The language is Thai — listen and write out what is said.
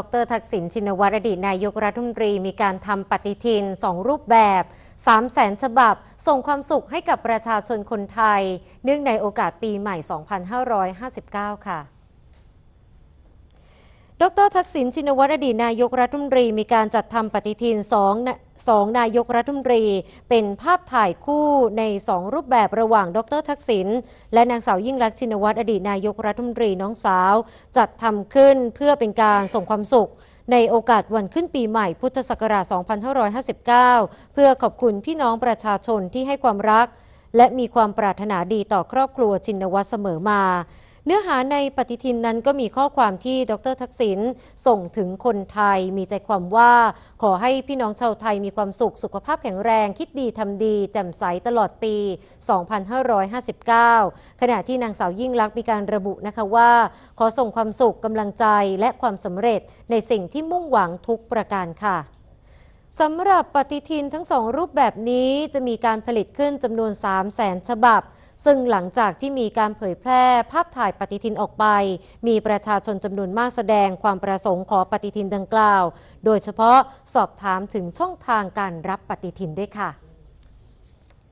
ดรทักษิณชินวัตรอดีตนายกรัฐมนตรีมีการทำปฏิทิน 2 รูปแบบ 3 0 0แสนฉบับ ส่งความสุขให้กับประชาชนคนไทย เนื่องในโอกาสปีใหม่ 2559 ค่ะ ดรทักษิณชินวัตรอดีตนายกรัฐมนตรีมีการจัดทำปฏิทินสองสองนายกรัฐมนตรี เป็นภาพถ่ายคู่ใน 2 รูปแบบระหว่างดรทักษิณและนางสาวยิ่งลักชินวัตรอดีตนายกรัฐมนตรีน้องสาว จัดทำขึ้นเพื่อเป็นการส่งความสุข ในโอกาสวันขึ้นปีใหม่พุทธศักราช 2559 เพื่อขอบคุณพี่น้องประชาชนที่ให้ความรัก และมีความปรารถนาดีต่อครอบครัวชินวัตรเสมอมา เนื้อหาในปฏิทินนั้นก็มีข้อความที่ดรทักษิณส่งถึงคนไทยมีใจความว่าขอให้พี่น้องชาวไทยมีความสุขสุขภาพแข็งแรง คิดดีทำดีแจ่มใสตลอดปี 2559 ขณะที่นางสาวยิ่งลักษณ์มีการระบุนะคะว่า ขอส่งความสุขกำลังใจและความสำเร็จในสิ่งที่มุ่งหวังทุกประการค่ะสำหรับปฏิทินทั้งสองรูปแบบนี้จะมีการผลิตขึ้นจำนวน 3 0 0แสนฉบับ ซึ่งหลังจากที่มีการเผยแพร่ภาพถ่ายปฏิทินออกไป มีประชาชนจำนวนมากแสดงความประสงค์ขอปฏิทินดังกล่าว โดยเฉพาะสอบถามถึงช่องทางการรับปฏิทินด้วยค่ะ